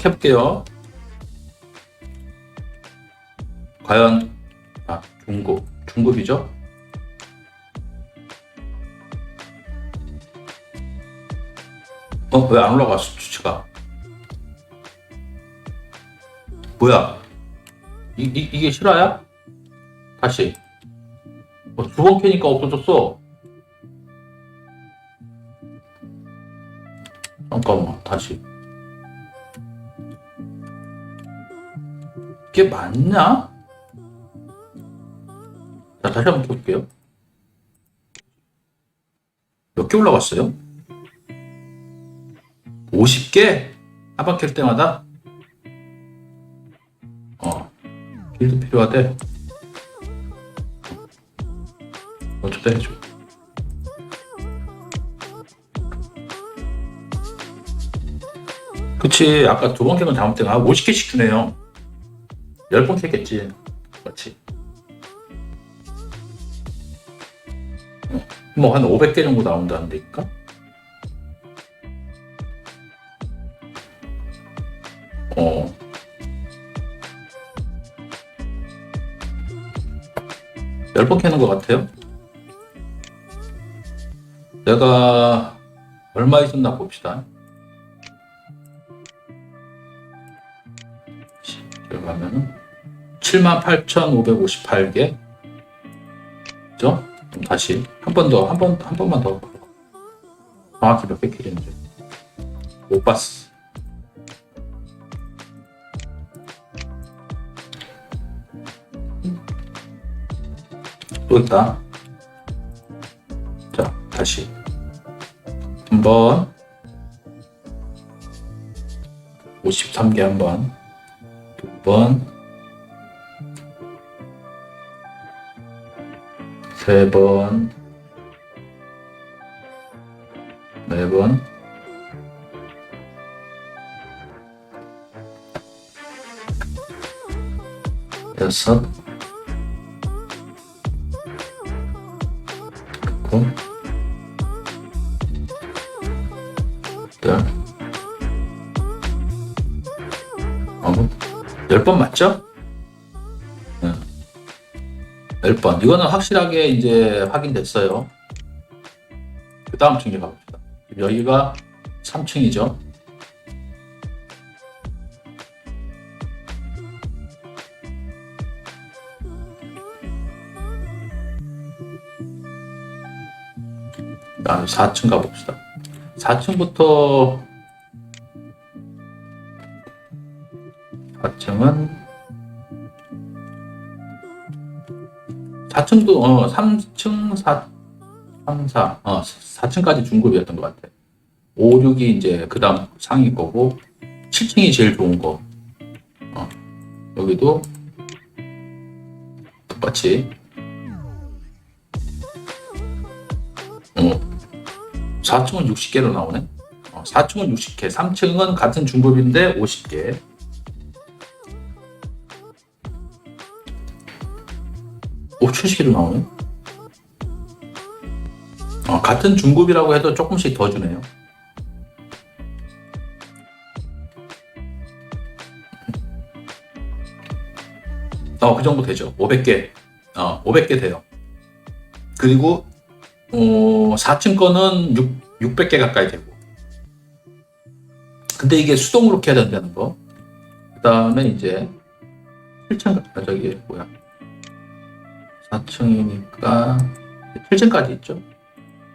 3층부터 캡게요. 과연 아 중급 중급이죠? 어 왜 안 올라갔어 수치가? 뭐야? 이, 이 이게 실화야? 다시. 어, 두번 캐니까 없어졌어. 잠깐만 다시. 이게 맞냐? 자, 다시 한번 켜볼게요. 몇 개 올라갔어요? 50개? 한번캘 때마다? 어, 빌드 필요하대. 어쩌다 해줘. 그치, 아까 두번캔건 잘못된 거. 아, 50개씩 주네요. 10번 캤겠지. 그렇지. 뭐 한 500개 정도 나온다는데니까? 어. 열 번 캐는 것 같아요. 내가 얼마 있었나 봅시다. 들어가면은 78,558개. 그죠? 그럼 다시 한 번 더, 한 번, 한 번만 더. 정확히 몇 개 캐리는지. 못 봤어. 또 있다. 자, 다시. 한 번. 53개 한 번. 두 번. 세 번. 네 번. 여섯. 고 열. 아홉. 열 번 맞죠? 1번. 이거는 확실하게 이제 확인됐어요. 그 다음 층에 가봅시다. 여기가 3층이죠. 아, 4층 가봅시다. 4층부터 4층은 4층도 어 3층 4 3, 4, 어 4층까지 중급이었던 것 같아. 5, 6이 이제 그 다음 상위 거고 7층이 제일 좋은 거. 어, 여기도 똑같이 어, 4층은 60개로 나오네. 어, 4층은 60개, 3층은 같은 중급인데 50개. 오, 70개로 나오네. 어, 같은 중급이라고 해도 조금씩 더 주네요. 어, 그 정도 되죠. 500개. 어, 500개 돼요. 그리고 어, 4층 거는 6, 600개 가까이 되고. 근데 이게 수동으로 해야 된다는 거. 그 다음에 이제 7층, 아, 저기, 뭐야. 4층이니까 7층까지 있죠.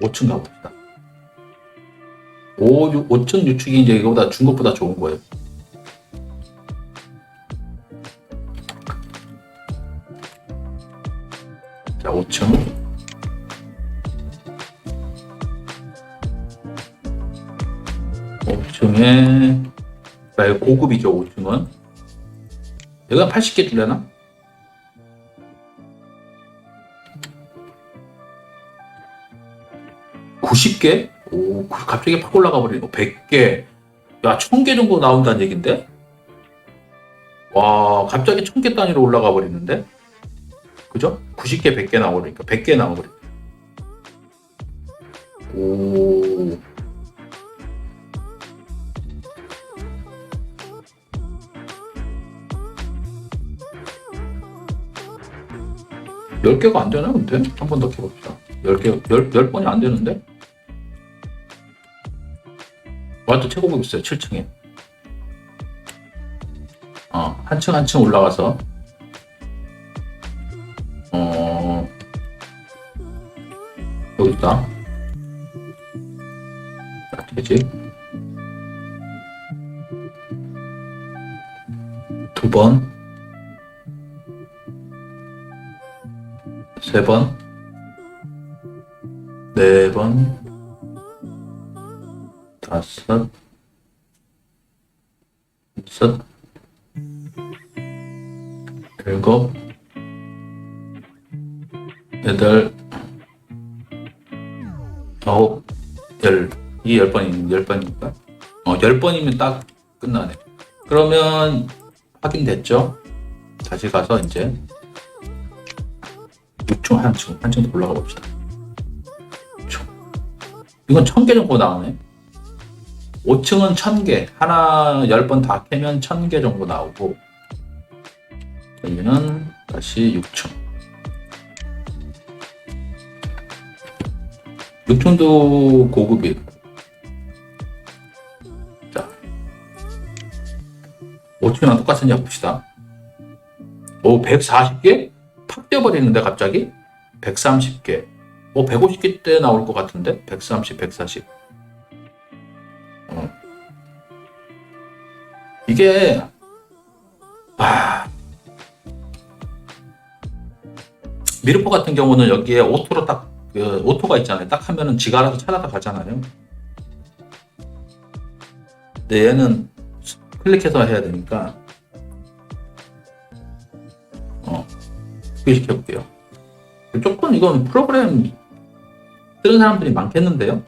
5층 가봅시다. 5, 6, 5층 유축이 이제 이거보다 중급보다 좋은 거예요. 자, 5층. 5층에 말 고급이죠 5층은 여기가 80개 줄려나? 90개? 오, 그 갑자기 팍 올라가 버리고 100개. 뭐 야, 1000개 정도 나온다는 얘긴데? 와, 갑자기 1000개 단위로 올라가 버리는데? 그죠? 90개, 100개 나오니까 100개 나와버려. 오. 열개가안 되나, 근데? 한 번 더 켜봅시다. 10개, 10, 10번이 안 되는데? 완전 최고급 있어요, 7층에. 어, 한층 한 층 올라가서, 어, 여기 있다. 자, 되지? 두 번, 세 번, 네 번, 다섯, 여섯, 일곱, 여덟, 아홉, 열. 이게 열 번이면 열 번이니까. 어, 열 번이면 딱 끝나네. 그러면 확인됐죠? 다시 가서 이제 6층 한층 한층 더 올라가 봅시다. 6층. 이건 1000개 정도 나오네. 5층은 1000개. 하나 10번 다 캐면 1000개 정도 나오고 여기는 다시 6층. 6층도 고급이에요. 자, 5층이랑 똑같은지 봅시다. 오, 140개? 팍 뛰어버리는데 갑자기? 130개. 뭐 150개 때 나올 것 같은데? 130, 140. 어. 이게 아 미르포 같은 경우는 여기에 오토로 딱 그, 오토가 있잖아요. 딱 하면은 지가 알아서 찾아다 가잖아요. 근데 얘는 클릭해서 해야 되니까 어 소개시켜 볼게요. 조금 이건 프로그램 쓰는 사람들이 많겠는데요.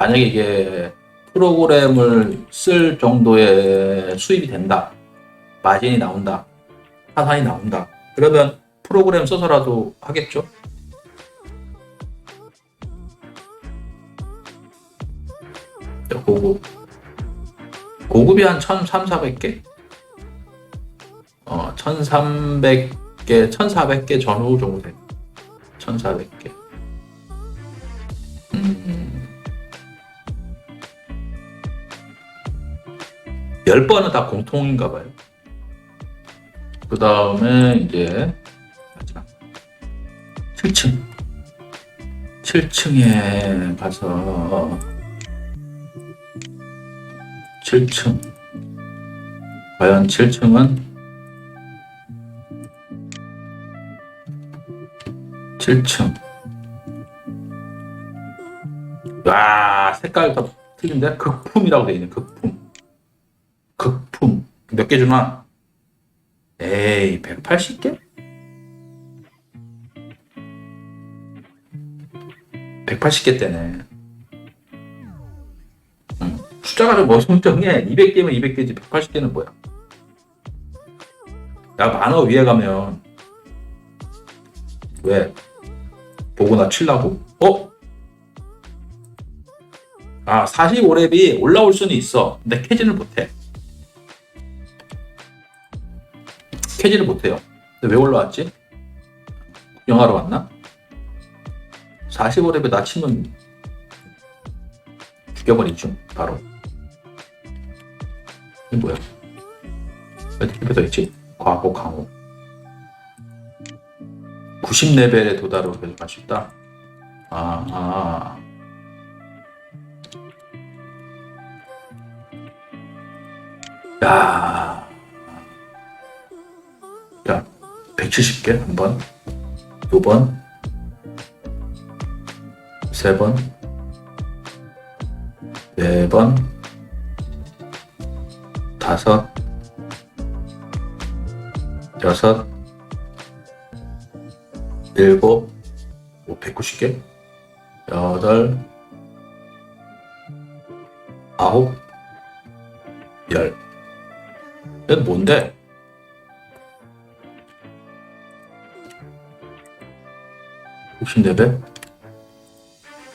만약에 이게 프로그램을 쓸 정도의 수입이 된다, 마진이 나온다, 하산이 나온다. 그러면 프로그램 써서라도 하겠죠. 자, 고급. 고급이 한 1,300, 400개? 어, 1,300개, 1,400개 전후 정도 돼. 1,400개. 10번은 다 공통인가 봐요. 그 다음에 이제, 가자. 7층. 7층에 가서, 7층. 과연 7층은 7층. 와, 색깔 다 틀린데? 극품이라고 돼 있네, 극품. 극품. 몇 개 주나? 에이, 180개? 180개 때네. 음, 숫자가 좀 어성쩡해. 200개면 200개지, 180개는 뭐야? 야, 만화 위에 가면, 왜? 보거나 칠라고? 어? 아, 45렙이 올라올 수는 있어. 근데 캐지를 못해. 캐지를 못해요. 왜 올라왔지? 구경하러 왔나? 45렙에 나 치면 죽여버리죠. 바로. 이게 뭐야? 어떻게 더 있지? 과거 강호. 90레벨에 도달을 계속 할수 있다. 아, 아. 야. 170개? 한 번, 두 번, 세 번, 네 번, 다섯, 여섯, 일곱, 뭐 190개, 여덟, 아홉, 열. 이건 뭔데? 혹시 레벨?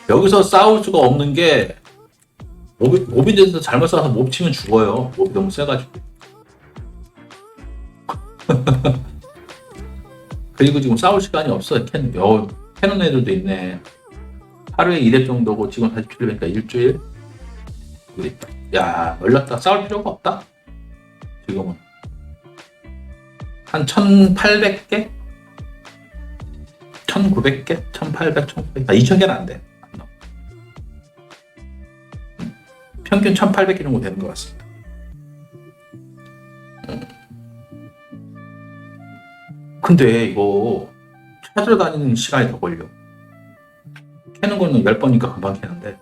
여기서 싸울 수가 없는 게 몹이, 몹이 돼서 잘못 싸서 몹 치면 죽어요. 몹이 너무 세가지고. 그리고 지금 싸울 시간이 없어. 캐논, 여, 캐논 애들도 있네. 하루에 2렙 정도고 지금 47렙이니까 일주일. 야, 연락다 싸울 필요가 없다. 지금은. 한 1800개? 1900개? 1800, 1900? 아, 2000개는 안 돼. 평균 1800개 정도 되는 것 같습니다. 음. 근데 이거 찾으러 다니는 시간이 더 걸려. 캐는 거는 10번이니까 금방 캐는데.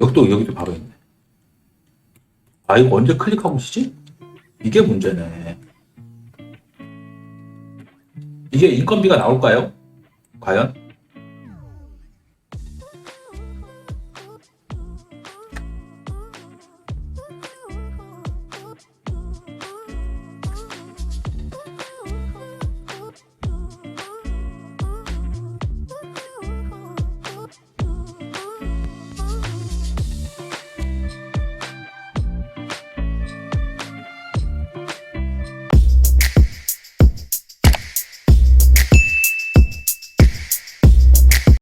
여기도, 여기도 바로 있네. 아, 이거 언제 클릭하고 쉬지? 이게 문제네. 이게 인건비가 나올까요? 과연?